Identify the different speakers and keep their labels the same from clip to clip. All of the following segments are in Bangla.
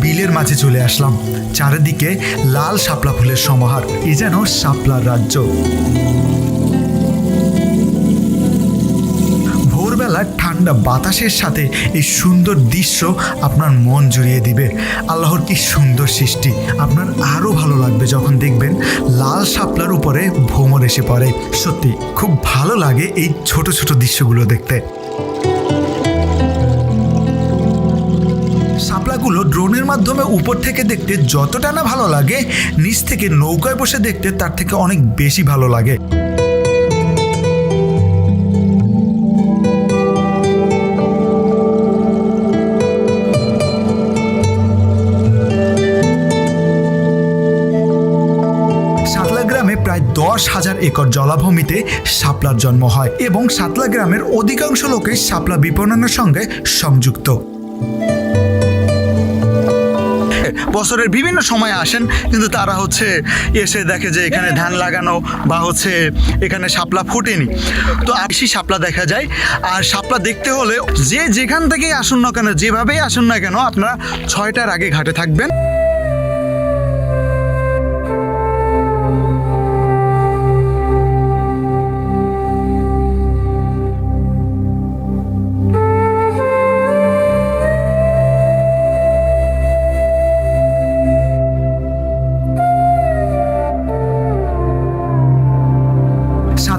Speaker 1: বিলের মাঝে চলে আসলাম। চারিদিকে লাল শাপলা ফুলের সমাহার। এ যেন শাপলার রাজ্য। ভোরবেলার ঠান্ডা বাতাসের সাথে এই সুন্দর দৃশ্য আপনার মন জুড়িয়ে দিবে। আল্লাহর কি সুন্দর সৃষ্টি। আপনার আরও ভালো লাগবে যখন দেখবেন লাল শাপলার উপরে ভ্রমর এসে পড়ে। সত্যি, খুব ভালো লাগে এই ছোট ছোট দৃশ্যগুলো দেখতে। শাপলাগুলো ড্রোনের মাধ্যমে উপর থেকে দেখতে যতটা না ভালো লাগে, নিচ থেকে নৌকায় বসে দেখতে তার থেকে অনেক বেশি ভালো লাগে। প্রায় দশ হাজার একর জলাভূমিতে শাপলার জন্ম হয় এবং সাতলা গ্রামের অধিকাংশ লোকে শাপলা বিপণনের সঙ্গে সংযুক্ত। বছরের বিভিন্ন সময় আসেন, কিন্তু তারা হচ্ছে এসে দেখে যে এখানে ধান লাগানো বা হচ্ছে এখানে শাপলা ফোটেনি। তো বেশি শাপলা দেখা যায়। আর শাপলা দেখতে হলে যে যেখান থেকেই আসুন না কেন, যেভাবেই আসুন না কেন, আপনারা ছয়টার আগে ঘাটে থাকবেন।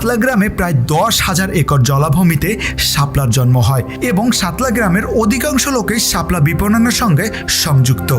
Speaker 1: সাতলা গ্রামে প্রায় দশ হাজার একর জলাভূমিতে সাপলার জন্ম হয় এবং সাতলা গ্রামের অধিকাংশ লোকেই সাপলা বিপণনের সঙ্গে সংযুক্ত।